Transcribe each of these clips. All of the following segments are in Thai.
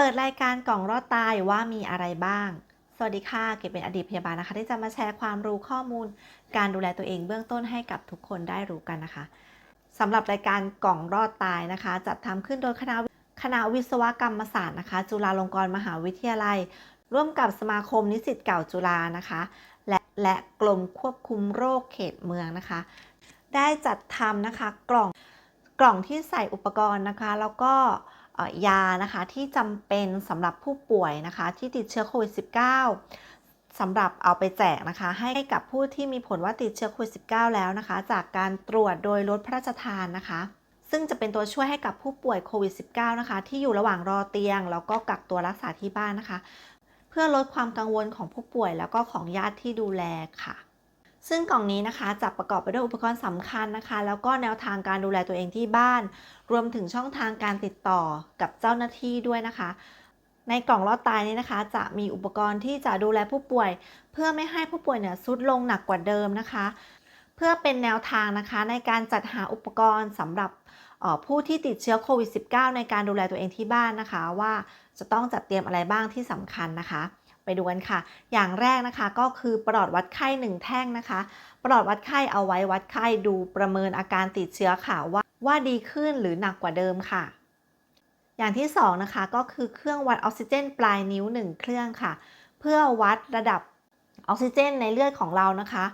ปิดรายการกล่องรอดตายว่ามีอะไรบ้าง สวัสดีค่ะ เกดเป็นอดีตพยาบาลนะคะ ที่จะมาแชร์ความรู้ข้อมูล การดูแลตัวเองเบื้องต้นให้กับทุกคนได้รู้กันนะคะสำหรับรายการกล่องรอดตายนะคะ จัดทำขึ้นโดยคณะคณะวิศวกรรมศาสตร์นะคะ จุฬาลงกรณ์มหาวิทยาลัย ร่วมกับสมาคมนิสิตเก่าจุฬานะคะ และและกรมควบคุมโรคเขตเมืองนะคะ ได้จัดทำนะคะกล่องกล่องที่ใส่อุปกรณ์นะคะ แล้วก็ ยานะคะที่จำเป็นสำหรับผู้ป่วยนะคะที่ติดเชื้อโควิด -19 สำหรับเอาไปแจกนะคะ ให้กับผู้ที่มีผลว่าติดเชื้อโควิด -19 แล้วนะคะ จากการตรวจโดยรถพระราชทานนะคะ ซึ่งจะเป็นตัวช่วยให้กับผู้ป่วยโควิด -19 นะคะ ที่อยู่ระหว่างรอเตียง แล้วก็กักตัวรักษาที่บ้านนะคะ เพื่อลดความกังวลของผู้ป่วยแล้วก็ของญาติที่ดูแลค่ะ ซึ่งกล่องนี้นะคะจะประกอบไปด้วยอุปกรณ์สำคัญนะคะ แล้วก็แนวทางการดูแลตัวเองที่บ้าน รวมถึงช่องทางการติดต่อกับเจ้าหน้าที่ด้วยนะคะ ในกล่องรอดตายนี้นะคะ จะมีอุปกรณ์ที่จะดูแลผู้ป่วย เพื่อไม่ให้ผู้ป่วยเนี่ยทรุดลงหนักกว่าเดิมนะคะ เพื่อเป็นแนวทางนะคะในการจัดหาอุปกรณ์สำหรับผู้ที่ติดเชื้อโควิด -19 ในการดูแลตัวเองที่บ้านนะคะ ว่าจะต้องจัดเตรียมอะไรบ้างที่สำคัญนะคะ ไปดูกันค่ะ อย่างแรกนะคะก็คือปลอดวัดไข้หนึ่งแท่งนะคะ ปลอดวัดไข้เอาไว้วัดไข้ดูประเมินอาการติดเชื้อค่ะว่าว่าดีขึ้นหรือหนักกว่าเดิมค่ะ อย่างที่2นะคะก็คือเครื่องวัดออกซิเจนปลายนิ้ว 1 เครื่องค่ะ เพื่อวัดระดับออกซิเจนในเลือดของเรานะคะ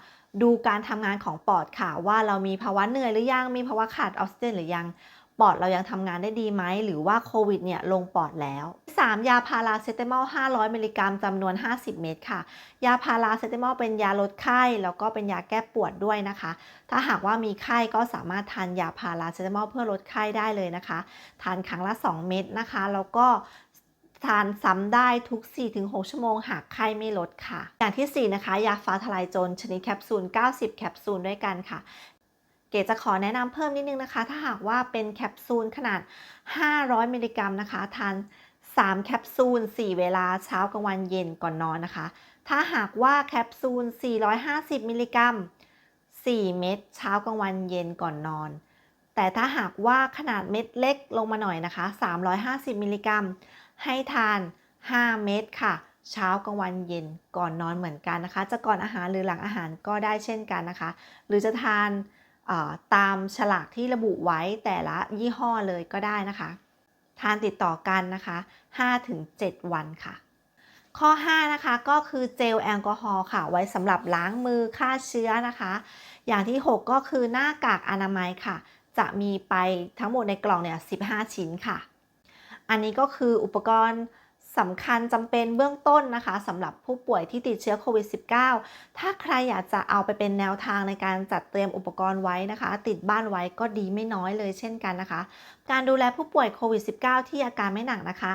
ดูการทำงานของปอดค่ะ ว่าเรามีภาวะเหนื่อยหรือยังมีภาวะขาดออกซิเจนหรือยัง ปอดเรายังทำงานได้ดีไหม หรือว่าโควิดเนี่ยลงปอดแล้ว 3. ยาพาราเซตามอล 500 มิลลิกรัมจำนวน 50 เม็ดค่ะ ยาพาราเซตามอลเป็นยาลดไข้ แล้วก็เป็นยาแก้ปวดด้วยนะคะ ถ้าหากว่ามีไข้ก็สามารถทานยาพาราเซตามอลเพื่อลดไข้ได้เลยนะคะ ทานครั้งละ 2 เม็ดนะคะ แล้วก็ทานซ้ำได้ทุก 4-6 ชั่วโมงหากไข้ไม่ลดค่ะ อย่างที่ 4 นะคะ ยาฟ้าทลายโจรชนิดแคปซูล 90 แคปซูลด้วยกันค่ะ เกดจะขอแนะนำเพิ่มนิดนึงนะคะ ถ้าหากว่าเป็นแคปซูลขนาด 500 มิลลิกรัมนะคะทาน3 แคปซูล 4 เวลาเช้ากลางวันเย็นก่อนนอนนะคะ ถ้าหากว่าแคปซูล 450 มิลลิกรัม 4 เม็ดเช้ากลางวันเย็นก่อนนอน แต่ถ้าหากว่าขนาดเม็ดเล็กลงมาหน่อยนะคะ 350 มิลลิกรัม ให้ทาน 5 เม็ดค่ะ เช้ากลางวันเย็นก่อนนอนเหมือนกันนะคะ จะก่อนอาหารหรือหลังอาหารก็ได้เช่นกันนะคะ หรือจะทาน ตามฉลากที่ระบุไว้แต่ละยี่ห้อเลยก็ได้นะคะ ทานติดต่อกันนะคะ 5-7 วันค่ะ ข้อ 5 นะคะก็คือเจลแอลกอฮอล์ค่ะ ไว้สำหรับล้างมือฆ่าเชื้อนะคะ อย่างที่ 6 ก็คือหน้ากากอนามัยค่ะ จะมีไปทั้งหมดในกล่องเนี่ย 15 ชิ้นค่ะ อันนี้ก็คืออุปกรณ์ สำคัญจำเป็นเบื้องต้นนะคะสำหรับผู้ป่วยที่ติดเชื้อโควิด -19 ถ้าใครอยากจะเอาไปเป็นแนวทางในการจัดเตรียมอุปกรณ์ไว้นะคะ ติดบ้านไว้ก็ดีไม่น้อยเลยเช่นกันนะคะ การดูแลผู้ป่วยโควิด -19 ที่อาการไม่หนักนะคะ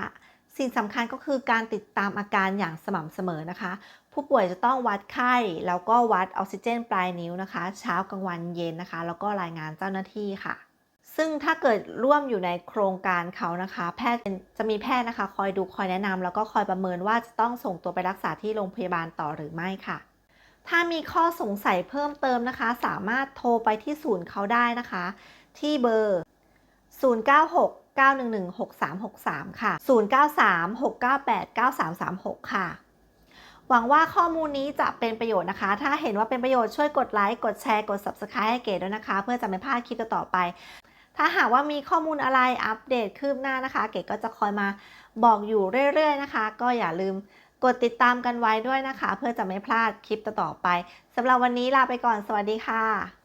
สิ่งสำคัญก็คือการติดตามอาการอย่างสม่ำเสมอนะคะ ผู้ป่วยจะต้องวัดไข้แล้วก็วัดออกซิเจนปลายนิ้วนะคะ เช้ากลางวันเย็นนะคะ แล้วก็รายงานเจ้าหน้าที่ค่ะ ซึ่งถ้าเกิดร่วมอยู่ในโครงการเขานะคะ แพทย์จะมีแพทย์นะคะ คอยดูคอยแนะนำแล้วก็คอยประเมินว่าจะต้องส่งตัวไปรักษาที่โรงพยาบาลต่อหรือไม่ค่ะ ถ้ามีข้อสงสัยเพิ่มเติมนะคะ สามารถโทรไปที่ศูนย์เขาได้นะคะ ที่เบอร์ 096 911 6363 ค่ะ 093 698 9336 ค่ะ หวังว่าข้อมูลนี้จะเป็นประโยชน์นะคะ ถ้าเห็นว่าเป็นประโยชน์ช่วยกดไลค์ กดแชร์ กด Subscribe ให้เก๋ด้วยนะคะ เพื่อจะไม่พลาดคลิปต่อไป ถ้าหากว่ามีข้อมูลอะไรอัปเดตคืบหน้านะคะ เก๋ก็จะคอยมาบอกอยู่เรื่อยๆนะคะ ก็อย่าลืมกดติดตามกันไว้ด้วยนะคะ เพื่อจะไม่พลาดคลิปต่อๆไปสำหรับวันนี้ลาไปก่อนสวัสดีค่ะ